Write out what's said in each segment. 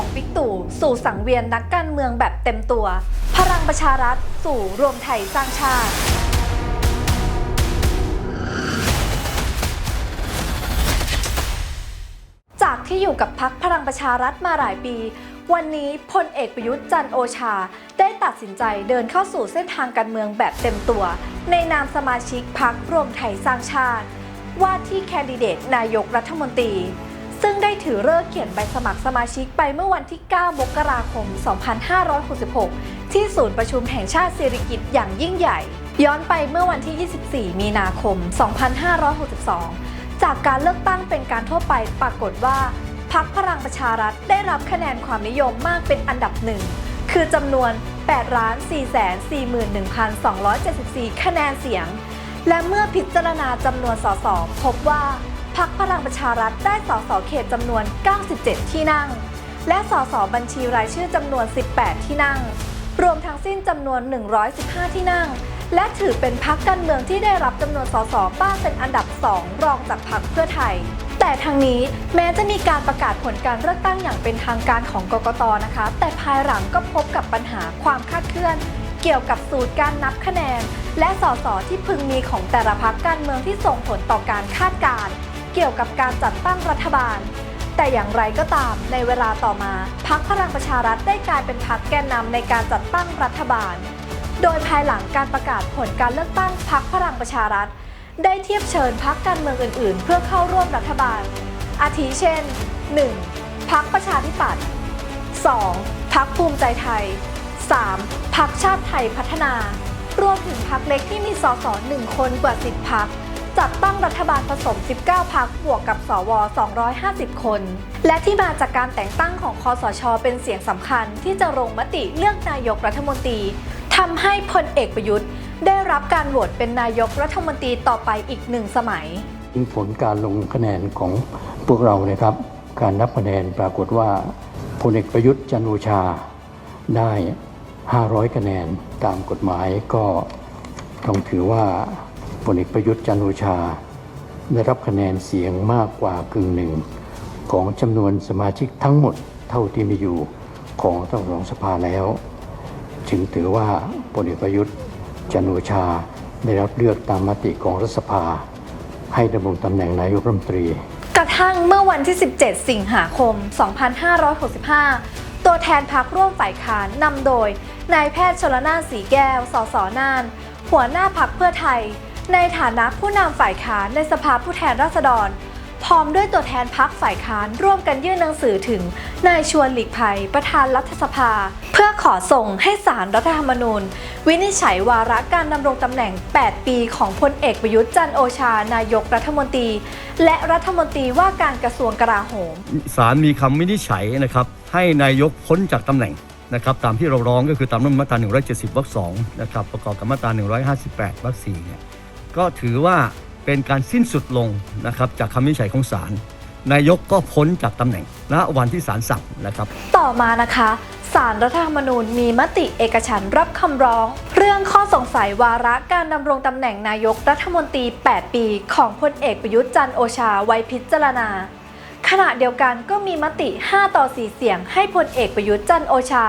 ของบิ๊กตู่สู่สังเวียนนักการเมืองแบบเต็มตัว พลังประชารัฐสู่รวมไทยสร้างชาติจากที่อยู่กับพักพลังประชารัฐมาหลายปี วันนี้พลเอกประยุทธ์จันโอชา ได้ตัดสินใจเดินเข้าสู่เส้นทางการเมืองแบบเต็มตัว ในนามสมาชิกพักรวมไทยสร้างชาติ ว่าที่แคนดิเดตนายกรัฐมนตรี ซึ่งได้ถือเลิกเขียนใบสมัครสมาชิกไปเมื่อวันที่ 9 มกราคม 2566 ที่ศูนย์ประชุมแห่งชาติสิริกิติ์อย่างยิ่งใหญ่ ย้อนไปเมื่อวันที่ 24 มีนาคม 2562 จากการเลือกตั้งเป็นการทั่วไปปรากฏว่าพักพลังประชารัฐได้รับคะแนนความนิยมมากเป็นอันดับหนึ่ง คือจำนวน 8 4 4 1 2 7 4 คะแนนเสียง และเมื่อพิจารณาจำนวนสสพบว่า พักพลังประชารัฐได้สสเขตจำนวน 97 ที่นั่ง และสสบัญชีรายชื่อจำนวน 18 ที่นั่ง รวมทั้งสิ้นจำนวน 115 ที่นั่ง และถือเป็นพักการเมืองที่ได้รับจำนวนสสมาเป็นอันดับ 2 รองจากพักเพื่อไทย แต่ทางนี้แม้จะมีการประกาศผลการเลือกตั้งอย่างเป็นทางการของกกตนะคะ แต่ภายหลังก็พบกับปัญหาความคาดเคลื่อนเกี่ยวกับสูตรการนับคะแนน และสสที่พึงมีของแต่ละพักการเมืองที่ส่งผลต่อการคาดการณ์ เกี่ยวกับการจัดตั้งรัฐบาล แต่อย่างไรก็ตามในเวลาต่อมาพักพลังประชารัฐได้กลายเป็นพักแกนนำในการจัดตั้งรัฐบาล โดยภายหลังการประกาศผลการเลือกตั้งพักพลังประชารัฐ ได้เทียบเชิญพักการเมืองอื่น ๆ เพื่อเข้าร่วมรัฐบาล อาทิเช่น 1. พักประชาธิปัตย์ 2. พักภูมิใจไทย 3. พักชาติไทยพัฒนา รวมถึงพักเล็กที่มีสส1คนกว่า 10พัก จัดตั้งรัฐบาลผสม 19 พักบวกกับสว 250 คน และที่มาจากการแต่งตั้งของคอสช เป็นเสียงสำคัญที่จะลงมติเลือกนายกรัฐมนตรีทำให้พลเอกประยุทธ์ ได้รับการโหวตเป็นนายกรัฐมนตรีต่อไปอีกหนึ่งสมัยผลการลงคะแนนของพวกเรานะครับ การนับคะแนนปรากฏว่าพลเอกประยุทธ์จันโอชาได้ 500 คะแนนตามกฎหมายก็ต้องถือว่า พลเอกประยุทธ์จันโอชา ได้รับคะแนนเสียงมากกว่ากึ่งหนึ่ง ของจำนวนสมาชิกทั้งหมดเท่าที่มีอยู่ของทั้งสองสภาแล้ว จึงถือว่าพลเอกประยุทธ์จันโอชาได้รับเลือกตามมติของรัฐสภา ให้ดำรงตำแหน่งนายกรัฐมนตรี กระทั่งเมื่อวันที่ 17 สิงหาคม 2565 ตัวแทนพักร่วมฝ่ายค้านนำโดยนายแพทย์ชลนานสีแก้ว สสน่าน หัวหน้าพักเพื่อไทย ในฐานะผู้นำฝ่ายค้านในสภาผู้แทนราษฎร พร้อมด้วยตัวแทนพักฝ่ายค้านร่วมกันยื่นหนังสือถึงนายชวนหลีกภัย ประธานรัฐสภา เพื่อขอส่งให้สารรัฐธรรมนูญ วินิจฉัยวาระการดำรงตำแหน่ง 8 ปีของพลเอกประยุทธ์จันโอชานายกรัฐมนตรี และรัฐมนตรีว่าการกระทรวงกลาโหมศาลมีคำวินิจฉัยนะครับให้นายกพ้นจากตำแหน่งนะครับตามที่เราร้องก็คือตามรัฐธรรมนูญมาตรา170วรรค2นะครับประกอบกับมาตรา158วรรค4เนี่ย ก็ถือว่าเป็นการสิ้นสุดลงนะครับจากคำวินิจฉัยของศาลนายกก็พ้นจากตำแหน่งณวันที่ศาลสั่งนะครับ ต่อมานะคะสารรัฐธรรมนูญมีมติเอกฉันรับคำร้อง เรื่องข้อสงสัยวาระการดำรงตำแหน่งนายกรัฐมนตรี 8 ปี ของพลเอกประยุทธ์จันทร์โอชาไว้พิจารณา ขณะเดียวกันก็มีมติ 5 ต่อ 4 เสียง ให้พลเอกประยุทธ์จันทร์โอชา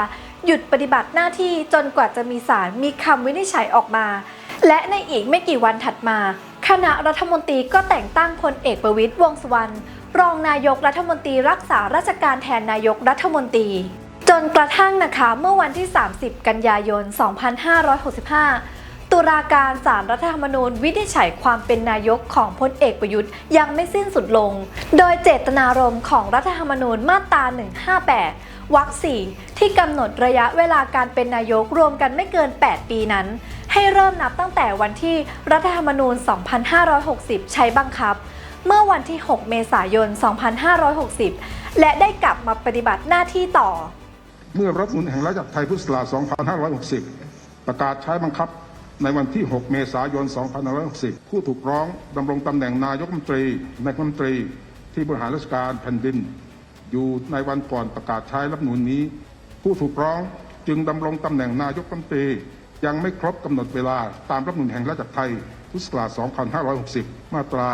หยุดปฏิบัติหน้าที่จนกว่าจะมีศาลมีคำวินิจฉัยออกมา และในอีกไม่กี่วันถัดมา คณะรัฐมนตรีก็แต่งตั้งพลเอกประวิตยวงสุวรรณรองนายกรัฐมนตรีรักษาราชการแทนนายกรัฐมนตรี จนกระทั่งนะคะเมื่อวันที่ 30 กันยายน 2565 ตุลาการศาลรัฐธรรมนูญวินิจฉัยความเป็นนายกของพลเอกประยุทธ์ยังไม่สิ้นสุดลง โดยเจตนารมณ์ของรัฐธรรมนูญมาตรา 158 วรรค 4 ที่กำหนดระยะเวลาการเป็นนายกรวมกันไม่เกิน 8 ปีนั้น ให้เริ่มนับตั้งแต่วันที่รัฐธรรมนูญ 2560 ใช้บังคับ เมื่อวันที่ 6 เมษายน 2560 และได้กลับมาปฏิบัติหน้าที่ต่อ เมื่อรัฐธรรมนูญแห่งราชอาณาจักรไทยพุทธศักราช 2560 ประกาศใช้บังคับในวันที่ 6 เมษายน 2560 ผู้ถูกร้องดำรงตำแหน่งนายกรัฐมนตรีนายกรัฐมนตรีที่บริหารราชการแผ่นดิน อยู่ในวันก่อนประกาศใช้รัฐมนูญนี้ ผู้ถูกร้องจึงดำรงตำแหน่งนายกรัฐมนตรี ยังไม่ครบกำหนดเวลาตามรัฐมนูญแห่งราชจักรไทยพุทธศักราช2560 มาตรา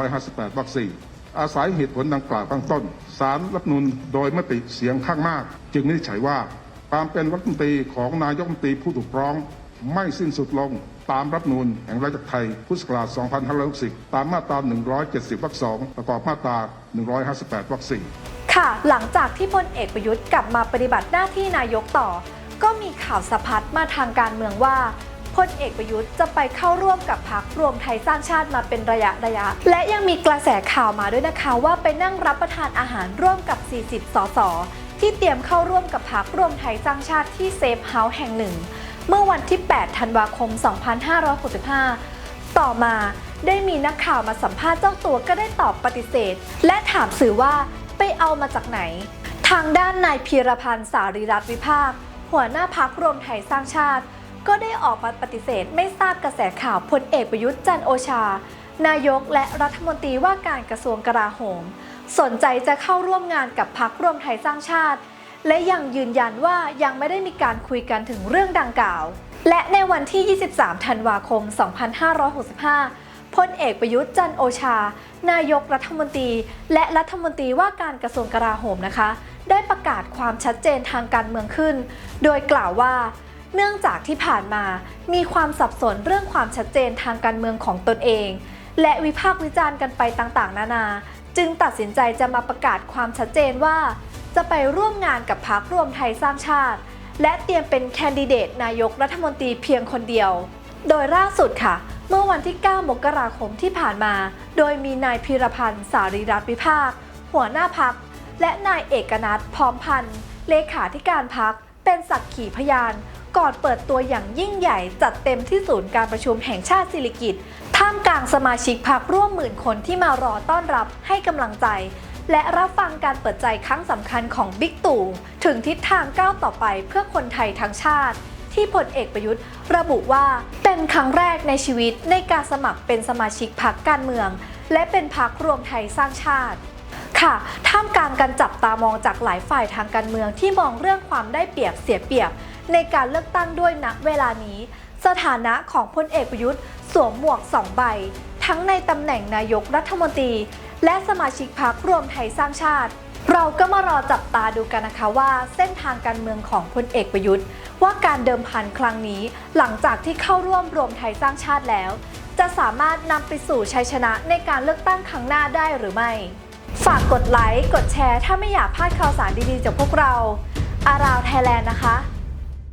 158วรรค4อาศัยเหตุผลดังกล่าวข้างต้น สารรัฐมนูลโดยมติเสียงข้างมาก จึงวินิจฉัยว่าการเป็นรัฐมนตรีของนายกรัฐมนตรีผู้ถูกร้องไม่สิ้นสุดลงตามรัฐนูลแห่งราชจักรไทยพุทธศักราช 2560 ตามมาตรา 170 วรรค 2 ประกอบมาตรา 158 วรรค 4 ค่ะ หลังจากที่พลเอกประยุทธ์กลับมาปฏิบัติหน้าที่นายกต่อ ก็มีข่าวสะพัดมาทางการเมืองว่าพลเอกประยุทธ์จะไปเข้าร่วมกับพรรครวมไทยสร้างชาติมาเป็นระยะระยะ และยังมีกระแสข่าวมาด้วยนะคะว่าไปนั่งรับประทานอาหารร่วมกับ 40 สส ที่เตรียมเข้าร่วมกับพรรครวมไทยสร้างชาติที่เซฟเฮาส์แห่งหนึ่ง เมื่อวันที่ 8 ธันวาคม 2565 ต่อมาได้มีนักข่าวมาสัมภาษณ์เจ้าตัวก็ได้ตอบปฏิเสธ และถามสื่อว่าไปเอามาจากไหน ทางด้านนายพีรพันธ์สารีรัตน์วิภาค หัวหน้าพักรวมไทยสร้างชาติ ก็ได้ออกมาปฏิเสธไม่ทราบกระแสข่าวพลเอกประยุทธ์จันโอชา นายกและรัฐมนตรีว่าการกระทรวงกลาโหม สนใจจะเข้าร่วมงานกับพักรวมไทยสร้างชาติ และยังยืนยันว่ายังไม่ได้มีการคุยกันถึงเรื่องดังกล่าว และในวันที่ 23 ธันวาคม 2565พลเอกประยุทธ์จันโอชา นายกรัฐมนตรี และรัฐมนตรีว่าการกระทรวงกลาโหมนะคะ ได้ประกาศความชัดเจนทางการเมืองขึ้น โดยกล่าวว่า เนื่องจากที่ผ่านมามีความสับสนเรื่องความชัดเจนทางการเมืองของตนเอง และวิพากษ์วิจารณ์กันไปต่างๆ นานา จึงตัดสินใจจะมาประกาศความชัดเจนว่า จะไปร่วมงานกับพรรครวมไทยสร้างชาติ และเตรียมเป็นแคนดิเดตนายกรัฐมนตรีเพียงคนเดียว โดยล่าสุดค่ะ เมื่อวันที่ 9 มกราคมที่ผ่านมา โดยมีนายพีรพันธ์สารีรัตน์วิภาคหัวหน้าพัก และนายเอกนัทพร้อมพันธ์เลขาธิการพักเป็นสักขีพยาน ก่อนเปิดตัวอย่างยิ่งใหญ่จัดเต็มที่ศูนย์การประชุมแห่งชาติสิริกิติ์ท่ามกลางสมาชิกพักร่วมหมื่นคนที่มารอต้อนรับให้กำลังใจ และรับฟังการเปิดใจครั้งสำคัญของบิ๊กตู่ถึงทิศทางก้าวต่อไปเพื่อคนไทยทั้งชาติ ที่พลเอกประยุทธ์ ระบุว่าเป็นครั้งแรกในชีวิตในการสมัครเป็นสมาชิกพรรคการเมือง และเป็นพรรครวมไทยสร้างชาติ ค่ะ ท่ามกลางการจับตามองจากหลายฝ่ายทางการเมืองที่มองเรื่องความได้เปรียบเสียเปรียบ ในการเลือกตั้งด้วยณเวลานี้ สถานะของพลเอกประยุทธ์สวมหมวกสองใบ ทั้งในตำแหน่งนายกรัฐมนตรี และสมาชิกพรรครวมไทยสร้างชาติ เราก็มารอจับตาดูกันนะคะว่า เส้นทางการเมืองของพลเอกประยุทธ์ ว่าการเดิมพันครั้งนี้ หลังจากที่เข้าร่วมรวมไทยสร้างชาติแล้ว จะสามารถนำไปสู่ชัยชนะในการเลือกตั้งครั้งหน้าได้หรือไม่ ฝากกดไลค์ กดแชร์ ถ้าไม่อยากพลาดข่าวสารดีๆจากพวกเรา อาราวไทยแลนด์นะคะ